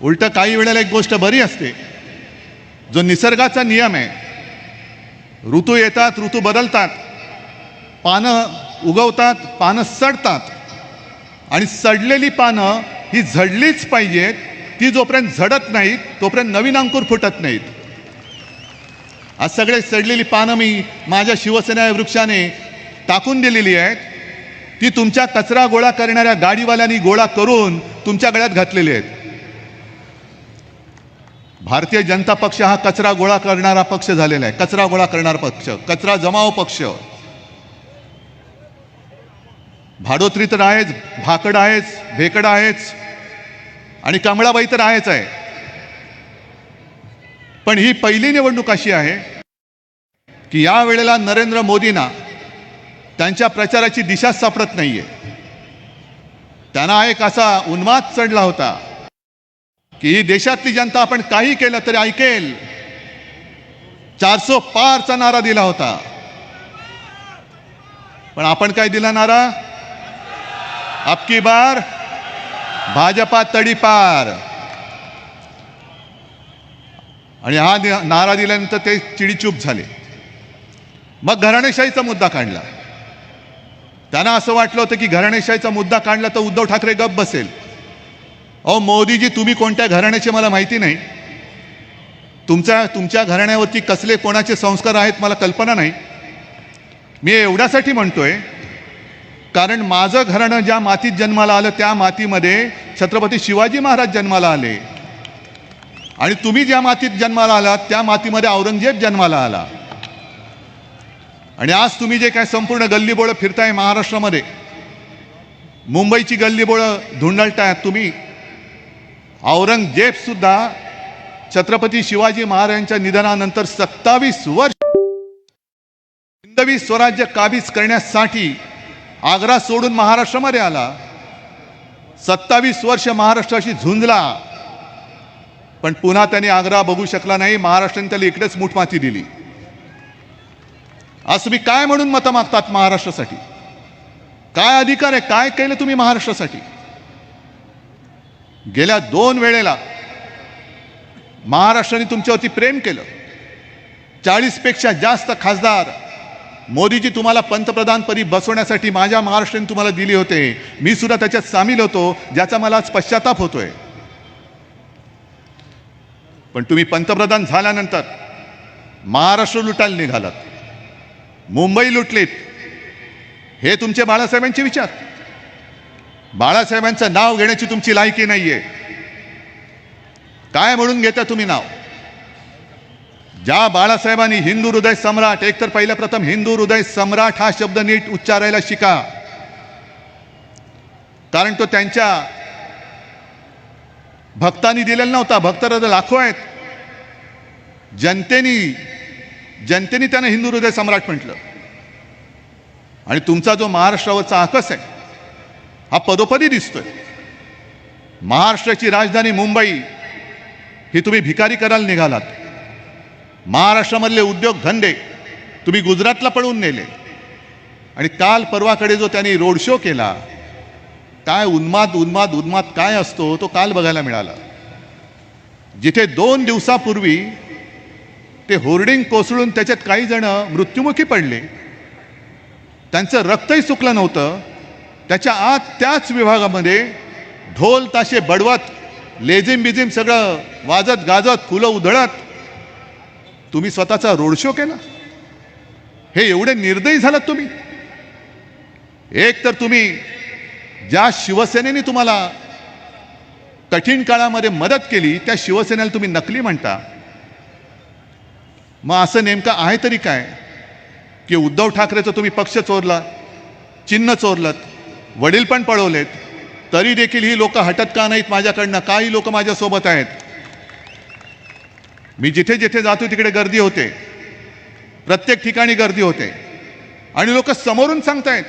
उलट काही वेळेला एक गोष्ट बरी असते. जो निसर्गाचा नियम आहे ऋतू येतात ऋतू बदलतात पानं उगवतात पानं सडतात आणि सडलेली पानं ही झडलीच पाहिजेत ती जोपर्यंत झडत नाहीत तोपर्यंत नवीन अंकुर फुटत नाहीत. आज सगळे सडलेली पानं मी माझ्या शिवसेना वृक्षाने टाकून दिलेली आहेत ती तुमच्या कचरा गोळा करणाऱ्या गाडीवाल्यांनी गोळा करून तुमच्या गळ्यात घातलेली आहेत. भारतीय जनता पक्ष हा कचरा गोळा करणारा पक्ष झालेला आहे. कचरा गोळा करणारा पक्ष कचरा जमाव पक्ष. भाडोत्री तर आहेच भाकड आहेच भेकड आहेच आणि कमळाबाई तर आहेच आहे. पण ही पहिली निवडणूक अशी आहे की या वेळेला नरेंद्र मोदींना त्यांच्या प्रचाराची दिशाच सापडत नाहीये. त्यांना एक असा उन्माद चढला होता की देशातली जनता आपण काही केलं तरी ऐकेल. चारसो पारचा नारा दिला होता. पण आपण काय दिला नारा? अबकी बार भाजपा तडीपार आणि हा नारा दिल्यानंतर ते चिडीचूप झाले. मग घराणेशाहीचा मुद्दा काढला. त्यांना असं वाटलं होतं की घराणेशाहीचा मुद्दा काढला तर उद्धव ठाकरे गप बसेल. अहो मोदीजी तुम्ही कोणत्या घराण्याचे मला माहिती नाही. तुमच्या तुमच्या घराण्यावरती कसले कोणाचे संस्कार आहेत मला कल्पना नाही. मी एवढ्यासाठी म्हणतोय कारण माझं घराणं ज्या मातीत जन्माला आलं त्या मातीमध्ये छत्रपती शिवाजी महाराज जन्माला आले. आणि तुम्ही ज्या मातीत जन्माला आलात त्या मातीमध्ये औरंगजेब जन्माला आला. आणि आज तुम्ही जे काय संपूर्ण गल्लीबोळं फिरताय महाराष्ट्रामध्ये मुंबईची गल्लीबोळं धुंडळतायत तुम्ही औरंगजेब सुद्धा छत्रपती शिवाजी महाराजांच्या निधनानंतर सत्तावीस वर्ष हिंदवी स्वराज्य काबीज करण्यासाठी आग्रा सोडून महाराष्ट्रामध्ये आला. सत्तावीस वर्ष महाराष्ट्राशी झुंजला. पण पुन्हा त्याने आग्रा बघू शकला नाही महाराष्ट्राने त्याला इकडेच मुठमाती दिली. आज तुम्ही काय म्हणून मतं मागतात महाराष्ट्रासाठी? काय अधिकार आहे? काय केलं तुम्ही महाराष्ट्रासाठी? गेल्या दोन वेळेला महाराष्ट्राने तुमच्यावरती प्रेम केलं. चाळीसपेक्षा जास्त खासदार मोदीजी तुम्हाला पंतप्रधानपदी बसवण्यासाठी माझ्या महाराष्ट्राने तुम्हाला दिली होते. मी सुद्धा त्याच्यात सामील होतो ज्याचा मला आज पश्चाताप होतोय. पण तुम्ही पंतप्रधान झाल्यानंतर महाराष्ट्र लुटायला निघालात. मुंबई लुटलीत. हे तुमचे बाळासाहेबांचे विचार. बाळासाहेबांचं नाव घेण्याची तुमची लायकी नाहीये. काय म्हणून घेता तुम्ही नाव? ज्या बाळासाहेबांनी हिंदू हृदय सम्राट एकतर पहिल्या प्रथम हिंदू हृदय सम्राट हा शब्द नीट उच्चारायला शिका. कारण तो त्यांच्या भक्तांनी दिलेला नव्हता. भक्त हृदय लाखो आहेत. जनतेनी जनतेने त्यांना हिंदू हृदय सम्राट म्हटलं. आणि तुमचा जो महाराष्ट्रावरचा आकस आहे हा पदोपदी दिसतोय. महाराष्ट्राची राजधानी मुंबई ही तुम्ही भिकारी करायला निघालात. महाराष्ट्रामधले उद्योग धंदे तुम्ही गुजरातला पळवून नेले. आणि काल परवाकडे जो त्यांनी रोड शो केला काय उन्माद उन्माद उन्माद काय असतो तो काल बघायला मिळाला. जिथे दोन दिवसापूर्वी ते होर्डिंग कोसळून त्याच्यात काही जण मृत्युमुखी पडले. त्यांचं रक्तही सुकलं नव्हतं. त्याच्या आत त्याच विभागामध्ये ढोल ताशे बडवत लेझिम बिझिम सगळं वाजत गाजत फुलं उधळत तुम्ही स्वतःचा रोड शो केला? हे एवढे निर्दयी झालात तुम्ही. एक तर तुम्ही ज्या शिवसेनेने तुम्हाला कठीण काळामध्ये मदत केली त्या शिवसेनेला तुम्ही नकली म्हणता. मग असं नेमकं आहे तरी काय? की उद्धव ठाकरेचं तुम्ही पक्ष चोरला चिन्ह चोरलत वडील पण पळवलेत. तरी देखील ही लोक हटत का नाहीत माझ्याकडनं? काही लोक माझ्यासोबत आहेत. मी जिथे जिथे जातो तिकडे गर्दी होते. प्रत्येक ठिकाणी गर्दी होते. आणि लोक समोरून सांगतायत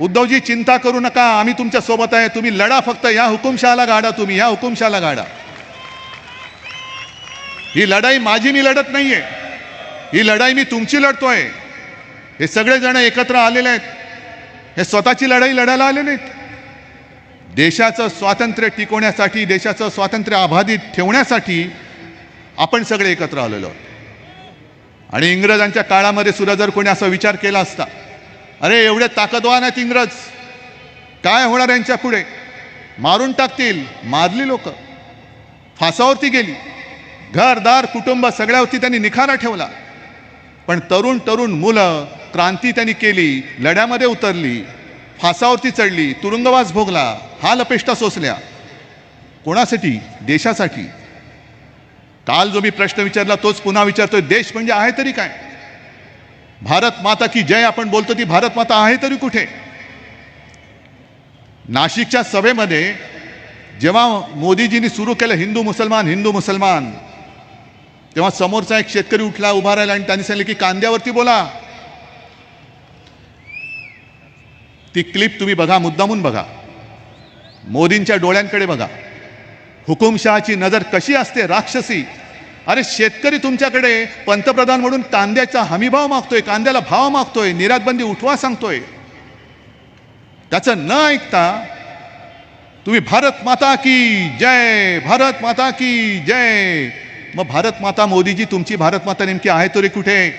उद्धवजी चिंता करू नका आम्ही तुमच्यासोबत आहे. तुम्ही लढा फक्त या हुकुमशहाला गाडा तुम्ही या हुकुमशाला गाडा. ही लढाई माझी मी लढत नाहीये. ही लढाई मी तुमची लढतोय. हे सगळेजण एकत्र आलेले आहेत. हे स्वतःची लढाई लढायला आले नाहीत. देशाचं स्वातंत्र्य टिकवण्यासाठी देशाचं स्वातंत्र्य अबाधित ठेवण्यासाठी आपण सगळे एकत्र आलेलो आहोत. आणि इंग्रजांच्या काळामध्ये सुद्धा जर कोणी असा विचार केला असता अरे एवढे ताकदवान आहेत इंग्रज काय होणार यांच्या पुढे? मारून टाकतील मारली लोक. फासावरती गेली. घरदार कुटुंब सगळ्यावरती त्यांनी निखारा ठेवला. पण तरुण तरुण मुलं क्रांती त्यांनी केली लढ्यामध्ये उतरली फासावरती चढली तुरुंगवास भोगला हा लपेष्टा सोसल्या. कोणासाठी? देशासाठी. काल जो मी प्रश्न विचारला तोच पुन्हा विचारतोय देश म्हणजे आहे तरी काय? भारत माता की जय आपण बोलतो ती भारत माता आहे तरी कुठे? नाशिकच्या सभेमध्ये जेव्हा मोदीजींनी सुरू केलं हिंदू मुसलमान हिंदू मुसलमान तेव्हा समोरचा एक शेतकरी उठला उभा राहिला आणि त्यांनी सांगितलं की कांद्यावरती बोला. ती क्लिप तुम्ही बघा मुद्दामून बघा. मोदींच्या डोळ्यांकडे बघा. हुकुमशहाची नजर कशी असते राक्षसी? अरे शेतकरी तुमच्याकडे पंतप्रधान म्हणून कांद्याचा हमीभाव मागतोय कांद्याला भाव मागतोय निर्यातबंदी उठवा सांगतोय. त्याचं न ऐकता तुम्ही भारत माता की जय भारत माता की जय. मग भारत माता मोदीजी तुमची भारत माता नेमकी आहे तरी कुठे?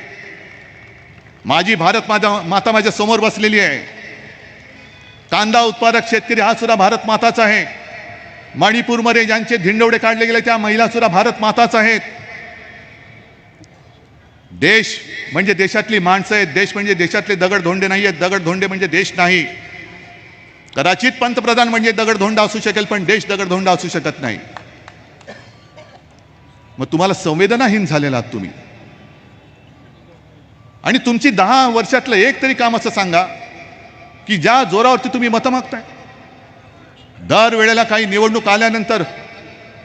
माझी भारत माता माता माझ्यासमोर बसलेली आहे. कांदा उत्पादक शेतकरी हा सुद्धा भारत माताच आहे. मणिपूरमध्ये ज्यांचे धिंडवडे काढले गेले त्या महिला सुद्धा भारत माताच आहेत. देश म्हणजे देशातली माणसं आहेत. देश म्हणजे देशातले दगडधोंडे नाही आहेत दगडधोंडे म्हणजे देश नाही. कदाचित पंतप्रधान म्हणजे दगडधोंडा असू शकेल पण देश दगडधोंडा असू शकत नाही. मग तुम्हाला संवेदनाहीन झालेला आहात तुम्ही. आणि तुमची दहा वर्षातलं एक तरी काम असं सांगा की ज्या जोरावरती तुम्ही मतं मागताय. दर वेळेला काही निवडणूक आल्यानंतर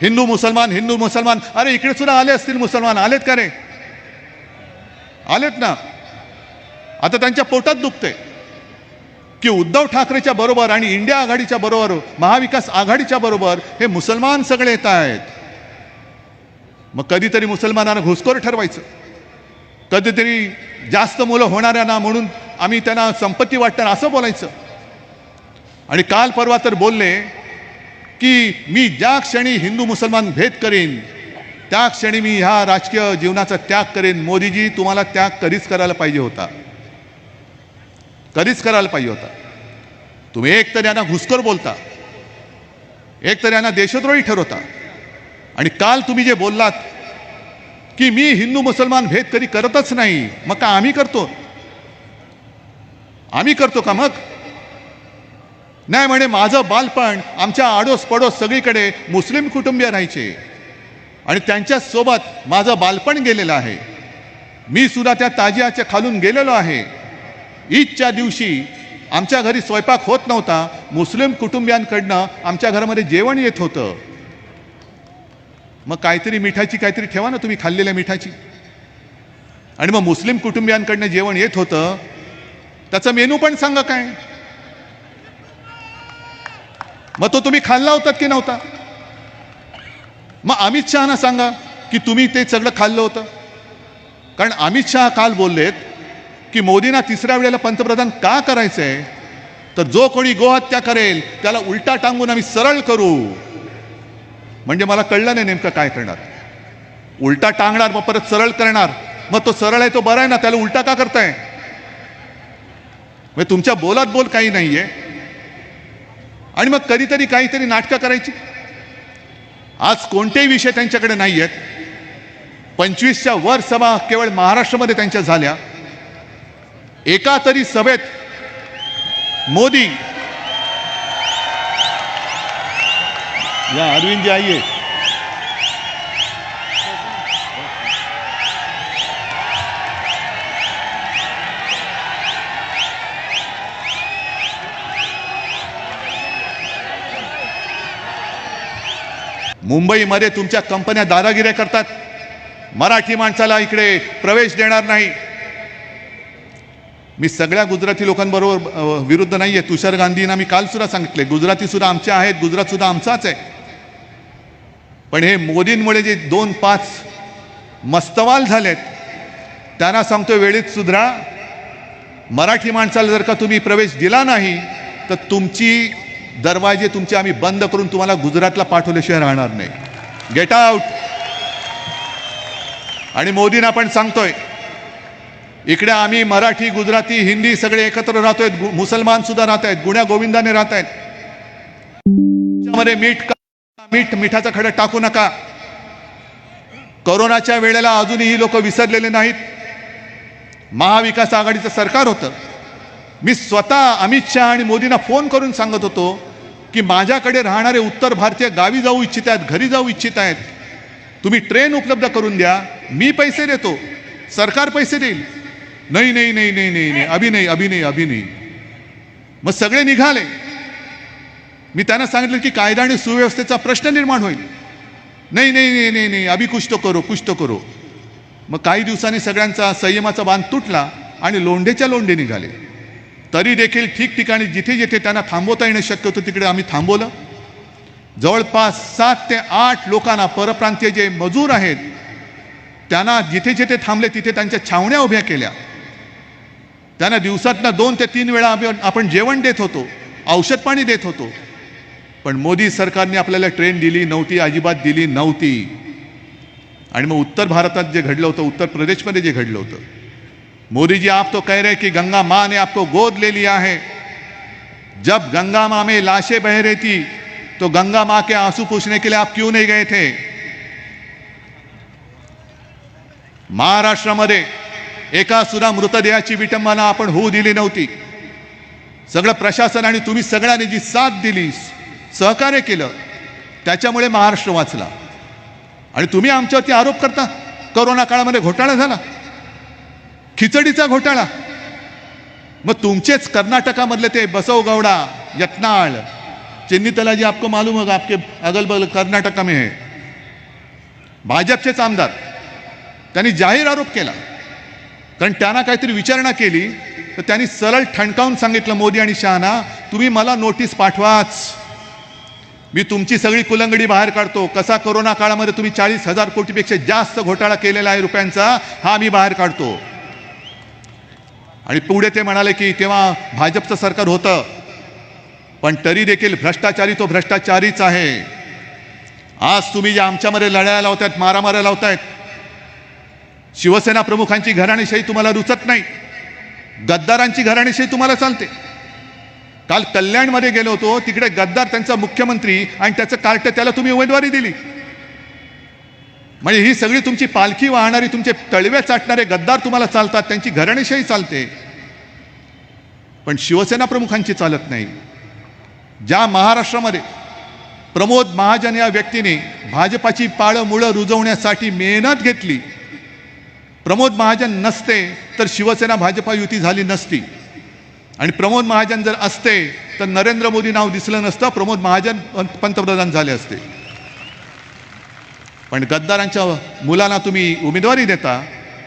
हिंदू मुसलमान हिंदू मुसलमान अरे इकडे सुद्धा आले असतील मुसलमान आलेत का रे? आलेत ना. आता त्यांच्या पोटात दुखते की उद्धव ठाकरेच्या बरोबर आणि इंडिया आघाडीच्या बरोबर महाविकास आघाडीच्या बरोबर हे मुसलमान सगळे येत आहेत. मग कधीतरी मुसलमानांना घुसखोर ठरवायचं. कधीतरी जास्त मुलं होणाऱ्यांना म्हणून आम्ही त्यांना संपत्ती वाटणार असं बोलायचं. आणि काल परवा तर बोलले की मी ज्या क्षणी हिंदू मुसलमान भेद करेन त्या क्षणी मी ह्या राजकीय जीवनाचा त्याग करेन. मोदीजी तुम्हाला त्याग कधीच करायला पाहिजे होता. कधीच करायला पाहिजे होता. तुम्ही एक तर यांना घुसकर बोलता एक तर यांना देशद्रोही ठरवता. आणि काल तुम्ही जे बोललात की मी हिंदू मुसलमान भेद कधी करतच नाही मग का आम्ही करतो? आम्ही करतो का मग? नाही म्हणे माझं बालपण आमच्या आडोस पडोस सगळीकडे मुस्लिम कुटुंबीय राहायचे. आणि त्यांच्यासोबत माझं बालपण गेलेलं आहे. मी सुद्धा त्या ताजियाच्या खालून गेलेलो आहे. ईदच्या दिवशी आमच्या घरी स्वयंपाक होत नव्हता. मुस्लिम कुटुंबियांकडनं आमच्या घरामध्ये जेवण येत होतं. मग काहीतरी मिठाची काहीतरी ठेवा ना तुम्ही खाल्लेल्या मिठाची. आणि मग मुस्लिम कुटुंबियांकडनं जेवण येत होतं. त्याचा मेनू पण सांगा काय? मग तो तुम्ही खाल्ला होतात की नव्हता? मग अमित शहाना सांगा की तुम्ही ते सगळं खाल्लं होतं. कारण अमित शहा काल बोललेत की मोदींना तिसऱ्या वेळेला पंतप्रधान का करायचंय? तर जो कोणी गोहत्या करेल त्याला उलटा टांगून आम्ही सरळ करू. म्हणजे मला कळलं नाही नेमकं काय करणार. उलटा टांगणार मग परत सरळ करणार. मग तो सरळ आहे तो बरा आहे ना त्याला उलटा का करताय? म्हणजे तुमच्या बोलात बोल काही नाहीये. आणि मग कधीतरी काहीतरी नाटकं करायची. आज कोणतेही विषय त्यांच्याकडे नाही आहेत पंचवीसच्या वर सभा केवळ महाराष्ट्रामध्ये त्यांच्या झाल्या. एका तरी सभेत मोदी. या अरविंद जी मुंबईमध्ये तुमच्या कंपन्या दादागिऱ्या करतात. मराठी माणसाला इकडे प्रवेश देणार नाही. मी सगळ्या गुजराती लोकांबरोबर विरुद्ध नाही आहे तुषार गांधींना मी काल सुद्धा सांगितले. गुजराती सुद्धा आमचे आहेत गुजरात सुद्धा आमचाच आहे. पण हे मोदींमुळे जे दोन पाच मस्तवाल झालेत त्यांना सांगतो वेळेत सुधरा. मराठी माणसाला जर का तुम्ही प्रवेश दिला नाही तर तुमची दरवाजे तुमचे आम्ही बंद करून तुम्हाला गुजरातला पाठवल्याशिवाय राहणार नाही. गेट आउट आणि मोदींना पण सांगतोय इकडे आम्ही मराठी गुजराती हिंदी सगळे एकत्र राहतोय मुसलमान सुद्धा राहत आहेत गुण्या गोविंदाने राहत आहेत. मीठ मीठ मिठाचा खडा टाकू नका. करोनाच्या वेळेला अजूनही लोक विसरलेले नाहीत. महाविकास आघाडीचं सरकार होतं. मी स्वतः अमित शहा आणि मोदींना फोन करून सांगत होतो की माझ्याकडे राहणारे उत्तर भारतीय गावी जाऊ इच्छित आहेत घरी जाऊ इच्छित आहेत. तुम्ही ट्रेन उपलब्ध करून द्या मी पैसे देतो. सरकार पैसे देईल. नाही नाही नाही नाही नाही नाही अभि नाही अभि नाही अभि नाही. मग सगळे निघाले. मी त्यांना सांगितलं की कायदा आणि सुव्यवस्थेचा प्रश्न निर्माण होईल. नाही नाही नाही नाही नाही अभि कुछ तो करो कुछ तो करो. मग काही दिवसांनी सगळ्यांचा संयमाचा बांध तुटला आणि लोंढेच्या लोंढे निघाले. तरी देखील ठिकठिकाणी जिथे जिथे त्यांना थांबवता येणं शक्य होतं तिकडे आम्ही थांबवलं. जवळपास सात ते आठ लोकांना परप्रांतीय जे मजूर आहेत त्यांना जिथे जिथे थांबले तिथे त्यांच्या छावण्या उभ्या केल्या. त्यांना दिवसातनं दोन ते तीन वेळा आपण आपण जेवण देत होतो औषध पाणी देत होतो. पण मोदी सरकारने आपल्याला ट्रेन दिली नव्हती अजिबात दिली नव्हती. आणि मग उत्तर भारतात जे घडलं होतं उत्तर प्रदेशमध्ये जे घडलं होतं मोदी जी आप तो कह रहे कि गंगा माँ ने आपको गोद ले लिया है। जब गंगा माँ में लाशें बह रही थी तो गंगा माँ के आंसू पूछने के लिए आप क्यों नहीं गए थे? महाराष्ट्रामध्ये एका सुद्धा मृतदेहाची विटंबना आपण होऊ दिली नव्हती. सगळं प्रशासन आणि तुम्ही सगळ्यांनी जी साथ दिली सहकार्य केलं त्याच्यामुळे महाराष्ट्र वाचला. आणि तुम्ही आमच्यावरती आरोप करता करोना काळामध्ये घोटाळा झाला. खिचडीचा घोटाळा. मग तुमचेच कर्नाटकामधले ते बसव गौडा यत्नाळ चिन्नीतला जी आपको मालूम होगा आपके अगल बगल कर्नाटका में है. भाजपचेच आमदार. त्यांनी जाहीर आरोप केला. कारण त्यांना काहीतरी विचारणा केली तर त्यांनी सरळ ठणकावून सांगितलं मोदी आणि शहाना तुम्ही मला नोटीस पाठवाच. मी तुमची सगळी कुलंगडी बाहेर काढतो. कसा कोरोना काळामध्ये तुम्ही चाळीस हजार कोटीपेक्षा जास्त घोटाळा केलेला आहे रुपयांचा हा मी बाहेर काढतो. आणि पुढे ते म्हणाले की तेव्हा भाजपचं सरकार होतं. पण तरी देखील भ्रष्टाचारी तो भ्रष्टाचारीच आहे. आज तुम्ही जे आमच्यामध्ये लढाया लावतायत मारामाऱ्या लावतायत शिवसेना प्रमुखांची घराणेशाही तुम्हाला रुचत नाही. गद्दारांची घराणेशाही तुम्हाला चालते. काल कल्याणमध्ये गेलो होतो तिकडे गद्दार त्यांचा मुख्यमंत्री आणि त्याचं कार्ट त्याला तुम्ही उमेदवारी दिली. म्हणजे ही सगळी तुमची पालखी वाहणारी तुमचे तळवे चाटणारे गद्दार तुम्हाला चालतात त्यांची घराणेशाही चालते. पण शिवसेना प्रमुखांची चालत नाही. ज्या महाराष्ट्रामध्ये प्रमोद महाजन या व्यक्तीने भाजपाची पाळं मुळं रुजवण्यासाठी मेहनत घेतली प्रमोद महाजन नसते तर शिवसेना भाजपा युती झाली नसती. आणि प्रमोद महाजन जर असते तर नरेंद्र मोदी नाव दिसलं नसतं प्रमोद महाजन पंतप्रधान झाले असते. पण गद्दारांच्या मुलांना तुम्ही उमेदवारी देता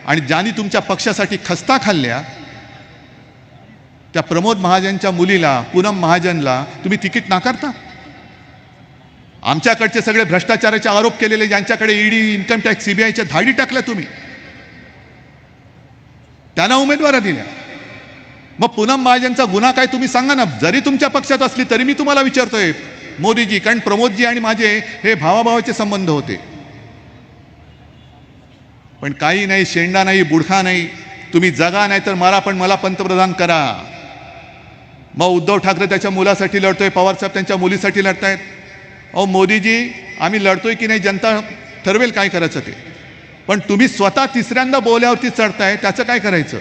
आणि ज्यांनी तुमच्या पक्षासाठी खस्ता खाल्ल्या त्या प्रमोद महाजनच्या मुलीला पूनम महाजनला तुम्ही तिकीट नाकारता? आमच्याकडचे सगळे भ्रष्टाचाराचे आरोप केलेले ज्यांच्याकडे ईडी इन्कम टॅक्स सीबीआयच्या धाडी टाकल्या तुम्ही? त्यांना उमेदवारा दिल्या. मग पूनम महाजनचा गुन्हा काय तुम्ही सांगा ना. जरी तुमच्या पक्षात असली तरी मी तुम्हाला विचारतोय. मोदीजी कारण प्रमोदजी आणि माझे हे भावाभावाचे संबंध होते. पण काही नाही शेंडा नाही बुडखा नाही. तुम्ही जगा नाही तर मला पण मला पंतप्रधान करा. मग उद्धव ठाकरे त्याच्या मुलासाठी लढतोय पवारसाहेब त्यांच्या मुलीसाठी लढतायत. अहो मोदीजी आम्ही लढतोय की नाही जनता ठरवेल काय करायचं ते. पण तुम्ही स्वतः तिसऱ्यांदा बोल्यावरती चढताय त्याचं काय करायचं?